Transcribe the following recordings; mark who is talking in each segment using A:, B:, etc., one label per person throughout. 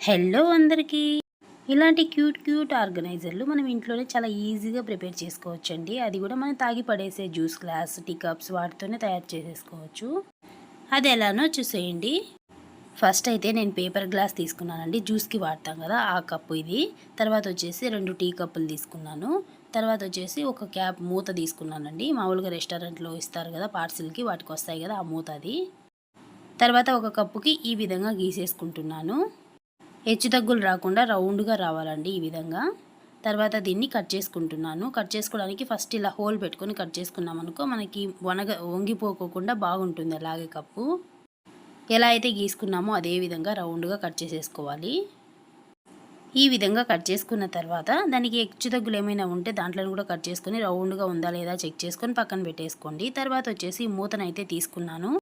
A: Hello అందరికీ. ఇలాంటి cute cute ఆర్గనైజర్లు మనం ఇంట్లోనే చాలా ఈజీగా ప్రిపేర్ చేసుకోవచ్చండి. అది కూడా మనం తాగి పడేసే జ్యూస్ గ్లాస్ టీ కప్స్ వాటితోనే తయారు చేసేసుకోవచ్చు. అది ఎలానో చూసేయండి. ఫస్ట్ అయితే నేను పేపర్ గ్లాస్ తీసుకున్నానండి. జ్యూస్కి వాడతాం కదా ఆ కప్పు ఇది. తర్వాత వచ్చేసి రెండు టీ కప్పులు తీసుకున్నాను. తర్వాత వచ్చేసి ఒక క్యాప్ మూత తీసుకున్నానండి. మామూలుగా రెస్టారెంట్లో ఇస్తారు కదా పార్సిల్కి వాటికి వస్తాయి కదా ఆ మూత అది. తర్వాత ఒక కప్పుకి ఈ విధంగా గీసేసుకుంటున్నాను. హెచ్చు తగ్గులు రాకుండా రౌండ్గా రావాలండి ఈ విధంగా. తర్వాత దీన్ని కట్ చేసుకుంటున్నాను. కట్ చేసుకోవడానికి ఫస్ట్ ఇలా హోల్ పెట్టుకొని కట్ చేసుకున్నాం అనుకో మనకి వనగ వంగిపోకోకుండా బాగుంటుంది అలాగే కప్పు. ఎలా అయితే గీసుకున్నామో అదే విధంగా రౌండ్గా కట్ చేసేసుకోవాలి. ఈ విధంగా కట్ చేసుకున్న తర్వాత దానికి హెచ్చు తగ్గులు ఏమైనా ఉంటే దాంట్లో కూడా కట్ చేసుకొని రౌండ్గా ఉందా లేదా చెక్ చేసుకొని పక్కన పెట్టేసుకోండి. తర్వాత వచ్చేసి మూతనైతే తీసుకున్నాను.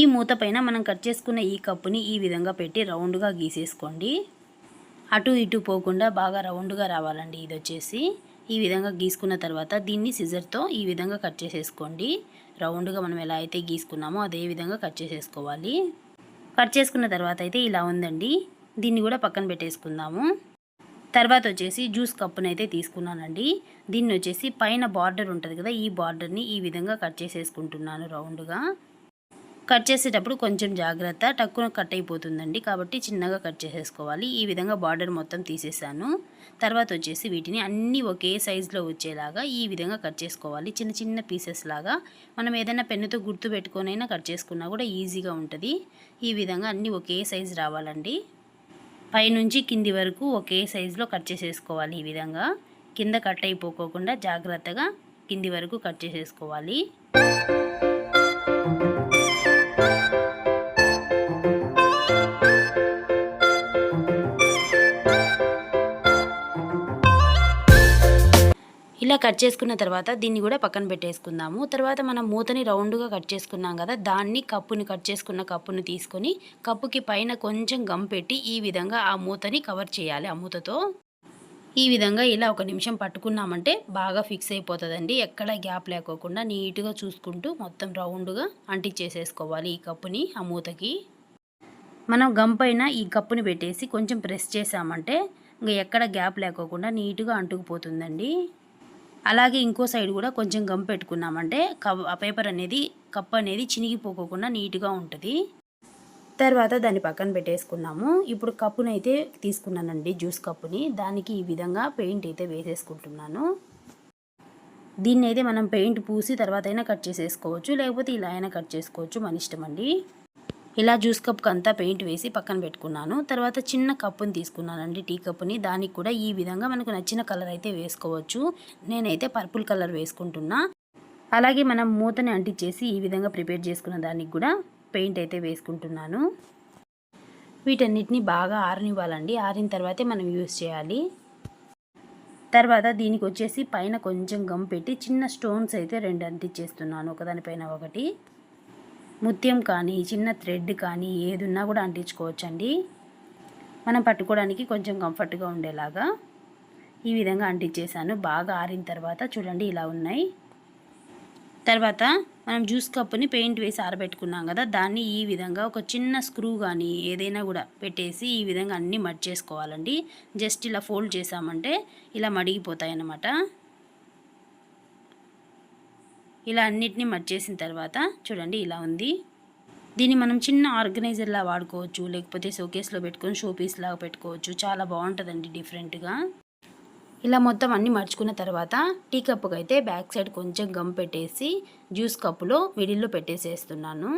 A: ఈ మూత పైన మనం కట్ చేసుకున్న ఈ కప్పుని ఈ విధంగా పెట్టి రౌండ్గా గీసేసుకోండి. అటు ఇటు పోకుండా బాగా రౌండ్గా రావాలండి ఇది వచ్చేసి. ఈ విధంగా గీసుకున్న తర్వాత దీన్ని సిజర్తో ఈ విధంగా కట్ చేసేసుకోండి. రౌండ్గా మనం ఎలా అయితే గీసుకున్నామో అదే విధంగా కట్ చేసేసుకోవాలి. కట్ చేసుకున్న తర్వాత అయితే ఇలా ఉందండి. దీన్ని కూడా పక్కన పెట్టేసుకుందాము. తర్వాత వచ్చేసి జ్యూస్ కప్పునైతే తీసుకున్నానండి. దీన్ని వచ్చేసి పైన బార్డర్ ఉంటుంది కదా ఈ బార్డర్ని ఈ విధంగా కట్ చేసేసుకుంటున్నాను రౌండ్గా. కట్ చేసేటప్పుడు కొంచెం జాగ్రత్త. టక్కున కట్ అయిపోతుందండి. కాబట్టి చిన్నగా కట్ చేసేసుకోవాలి. ఈ విధంగా బార్డర్ మొత్తం తీసేసాను. తర్వాత వచ్చేసి వీటిని అన్నీ ఒకే సైజులో వచ్చేలాగా ఈ విధంగా కట్ చేసుకోవాలి. చిన్న చిన్న పీసెస్ లాగా మనం ఏదైనా పెన్నుతో గుర్తు పెట్టుకొనైనా కట్ చేసుకున్నా కూడా ఈజీగా ఉంటుంది. ఈ విధంగా అన్నీ ఒకే సైజు రావాలండి. పైనుంచి కింది వరకు ఒకే సైజులో కట్ చేసేసుకోవాలి ఈ విధంగా. కింద కట్ అయిపోకోకుండా జాగ్రత్తగా కింది వరకు కట్ చేసేసుకోవాలి. కట్ చేసుకున్న తర్వాత దీన్ని కూడా పక్కన పెట్టేసుకుందాము. తర్వాత మనం మూతని రౌండ్గా కట్ చేసుకున్నాం కదా దాన్ని కప్పుని కట్ చేసుకున్న కప్పుని తీసుకొని కప్పుకి పైన కొంచెం గమ్ పెట్టి ఈ విధంగా ఆ మూతని కవర్ చేయాలి ఆ మూతతో. ఈ విధంగా ఇలా ఒక నిమిషం పట్టుకున్నామంటే బాగా ఫిక్స్ అయిపోతుందండి. ఎక్కడ గ్యాప్ లేకోకుండా నీట్గా చూసుకుంటూ మొత్తం రౌండ్గా అంటించేసేసుకోవాలి ఈ కప్పుని ఆ మూతకి. మనం గమ్ పైన ఈ కప్పుని పెట్టేసి కొంచెం ప్రెస్ చేసామంటే ఇంకా ఎక్కడ గ్యాప్ లేకోకుండా నీట్గా అంటుకుపోతుందండి. అలాగే ఇంకో సైడ్ కూడా కొంచెం గమ్ పెట్టుకున్నామంటే కవ్ ఆ పేపర్ అనేది కప్ అనేది చినిగిపోకోకుండా నీట్గా ఉంటుంది. తర్వాత దాన్ని పక్కన పెట్టేసుకున్నాము. ఇప్పుడు కప్పునైతే తీసుకున్నానండి జ్యూస్ కప్పుని. దానికి ఈ విధంగా పెయింట్ అయితే వేసేసుకుంటున్నాను. దీన్ని అయితే మనం పెయింట్ పూసి తర్వాత అయినా కట్ చేసేసుకోవచ్చు. లేకపోతే ఇలా అయినా కట్ చేసుకోవచ్చు. మన ఇష్టం అండి. ఇలా జ్యూస్ కప్కి అంతా పెయింట్ వేసి పక్కన పెట్టుకున్నాను. తర్వాత చిన్న కప్పుని తీసుకున్నానండి టీ కప్పుని. దానికి కూడా ఈ విధంగా మనకు నచ్చిన కలర్ అయితే వేసుకోవచ్చు. నేనైతే పర్పుల్ కలర్ వేసుకుంటున్నా. అలాగే మనం మూతని అంటించేసి ఈ విధంగా ప్రిపేర్ చేసుకున్న దానికి కూడా పెయింట్ అయితే వేసుకుంటున్నాను. వీటన్నిటిని బాగా ఆరనివ్వాలండి. ఆరిన తర్వాతే మనం యూస్ చేయాలి. తర్వాత దీనికి వచ్చేసి పైన కొంచెం గమ్ పెట్టి చిన్న స్టోన్స్ అయితే రెండు అంటించేస్తున్నాను. ఒకదానిపైన ఒకటి. ముత్యం కానీ చిన్న థ్రెడ్ కానీ ఏది ఉన్నా కూడా అంటించుకోవచ్చండి. మనం పట్టుకోవడానికి కొంచెం కంఫర్ట్గా ఉండేలాగా ఈ విధంగా అంటించేసాను బాగా ఆరిన తర్వాత చూడండి ఇలా ఉన్నాయి. తర్వాత మనం జ్యూస్ కప్పుని పెయింట్ వేసి ఆరబెట్టుకున్నాం కదా దాన్ని ఈ విధంగా ఒక చిన్న స్క్రూ కానీ ఏదైనా కూడా పెట్టేసి ఈ విధంగా అన్నీ మడ్ చేసుకోవాలండి. జస్ట్ ఇలా ఫోల్డ్ చేసామంటే ఇలా మడిగిపోతాయి అన్నమాట ఇలా అన్నిటిని మర్చేసిన తర్వాత చూడండి ఇలా ఉంది. దీన్ని మనం చిన్న ఆర్గనైజర్లా వాడుకోవచ్చు లేకపోతే షోకేస్లో పెట్టుకొని షోపీస్ లాగా పెట్టుకోవచ్చు. చాలా బాగుంటుందండి డిఫరెంట్గా ఇలా మొత్తం అన్ని మర్చుకున్న తర్వాత టీ కప్పుకి అయితే బ్యాక్ సైడ్ కొంచెం గమ్ పెట్టేసి జ్యూస్ కప్పులో మిడిల్లో పెట్టేసేస్తున్నాను.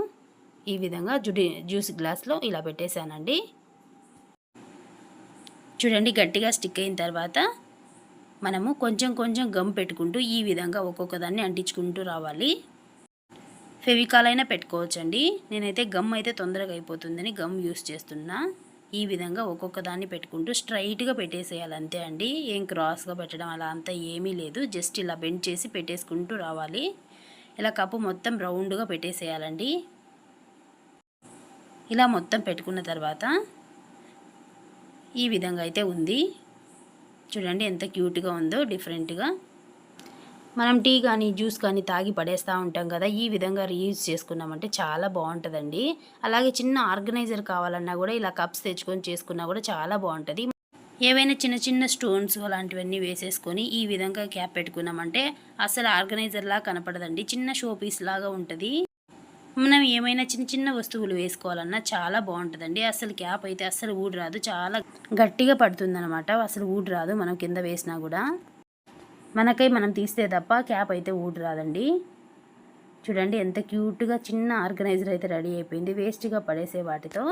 A: ఈ విధంగా జుడి జ్యూస్ గ్లాస్లో ఇలా పెట్టేశానండి. చూడండి గట్టిగా స్టిక్ అయిన తర్వాత మనము కొంచెం కొంచెం గమ్ పెట్టుకుంటూ ఈ విధంగా ఒక్కొక్క దాన్ని అంటించుకుంటూ రావాలి. ఫెవికాల్ అయినా పెట్టుకోవచ్చండి. నేనైతే గమ్ అయితే తొందరగా అయిపోతుందని గమ్ యూస్ చేస్తున్నా. ఈ విధంగా ఒక్కొక్క దాన్ని పెట్టుకుంటూ స్ట్రైట్గా పెట్టేసేయాలి అంతే అండి. ఏం క్రాస్గా పెట్టడం అలా అంతా ఏమీ లేదు. జస్ట్ ఇలా బెండ్ చేసి పెట్టేసుకుంటూ రావాలి. ఇలా కప్పు మొత్తం రౌండ్గా పెట్టేసేయాలండి. ఇలా మొత్తం పెట్టుకున్న తర్వాత ఈ విధంగా అయితే ఉంది. చూడండి ఎంత క్యూట్గా ఉందో డిఫరెంట్గా. మనం టీ కానీ జ్యూస్ కానీ తాగి పడేస్తూ ఉంటాం కదా ఈ విధంగా రీయూజ్ చేసుకున్నామంటే చాలా బాగుంటుందండి. అలాగే చిన్న ఆర్గనైజర్ కావాలన్నా కూడా ఇలా కప్స్ తెచ్చుకొని చేసుకున్నా కూడా చాలా బాగుంటుంది. ఏవైనా చిన్న చిన్న స్టోన్స్ అలాంటివన్నీ వేసేసుకొని ఈ విధంగా క్యాప్ పెట్టుకున్నామంటే అసలు ఆర్గనైజర్ లా కనపడదండి. చిన్న షో పీస్ లాగా ఉంటుంది. మనం ఏమైనా చిన్న చిన్న వస్తువులు వేసుకోవాలన్నా చాలా బాగుంటుందండి. అసలు క్యాప్ అయితే అసలు ఊడి రాదు చాలా గట్టిగా పడుతుంది అసలు ఊడి రాదు మనం కింద వేసినా కూడా. మనకై మనం తీస్తే తప్ప క్యాప్ అయితే ఊడి రాదండి చూడండి ఎంత క్యూట్గా చిన్న ఆర్గనైజర్ అయితే రెడీ అయిపోయింది. వేస్ట్గా పడేసే వాటితో.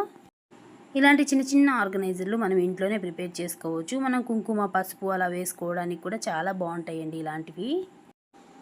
A: ఇలాంటి చిన్న చిన్న ఆర్గనైజర్లు మనం ఇంట్లోనే ప్రిపేర్ చేసుకోవచ్చు. మనం కుంకుమ పసుపు అలా వేసుకోవడానికి కూడా చాలా బాగుంటాయండి ఇలాంటివి.